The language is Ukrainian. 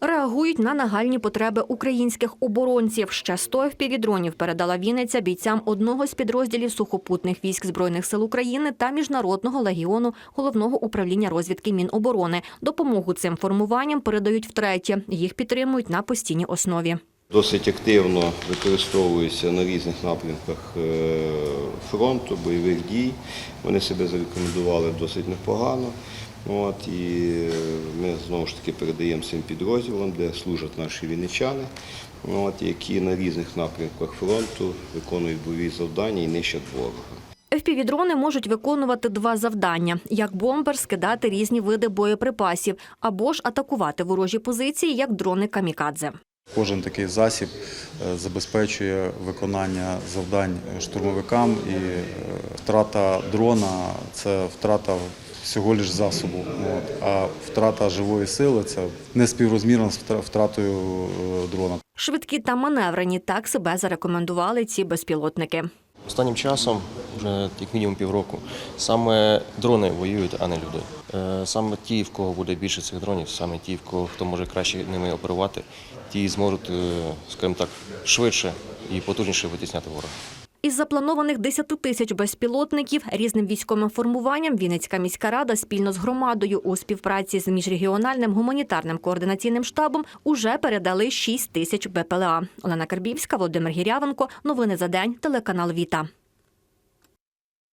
Реагують на нагальні потреби українських оборонців. Ще 100 FPV-дронів передала Вінниця бійцям одного з підрозділів сухопутних військ Збройних сил України та Міжнародного легіону Головного управління розвідки Міноборони. Допомогу цим формуванням передають втретє. Їх підтримують на постійній основі. Досить активно використовуються на різних напрямках е, фронту, бойових дій. Вони себе зарекомендували досить непогано. От, і е, ми знову ж таки передаємо цим підрозділам, де служать наші вінничани, от, які на різних напрямках фронту виконують бойові завдання і нищать ворога. FPV-дрони можуть виконувати два завдання: як бомбер скидати різні види боєприпасів, або ж атакувати ворожі позиції, як дрони камікадзе. Кожен такий засіб е, забезпечує виконання завдань штурмовикам і е, втрата дрона це втрата всього лиш засобу. От. А втрата живої сили це не співрозмірна з втратою е, дрона. Швидкі та маневрені так себе зарекомендували ці безпілотники. Останнім часом, вже як мінімум півроку, саме дрони воюють, а не люди. Е, Саме ті, в кого буде більше цих дронів, саме ті, в кого хто може краще ними оперувати, ті зможуть, е, скажімо так, швидше і потужніше витісняти ворога. Із запланованих 10 тисяч безпілотників різним військовим формуванням Вінницька міська рада спільно з громадою у співпраці з міжрегіональним гуманітарним координаційним штабом уже передали 6 тисяч БПЛА. Олена Карбівська, Володимир Гірявенко. Новини за день. Телеканал Віта.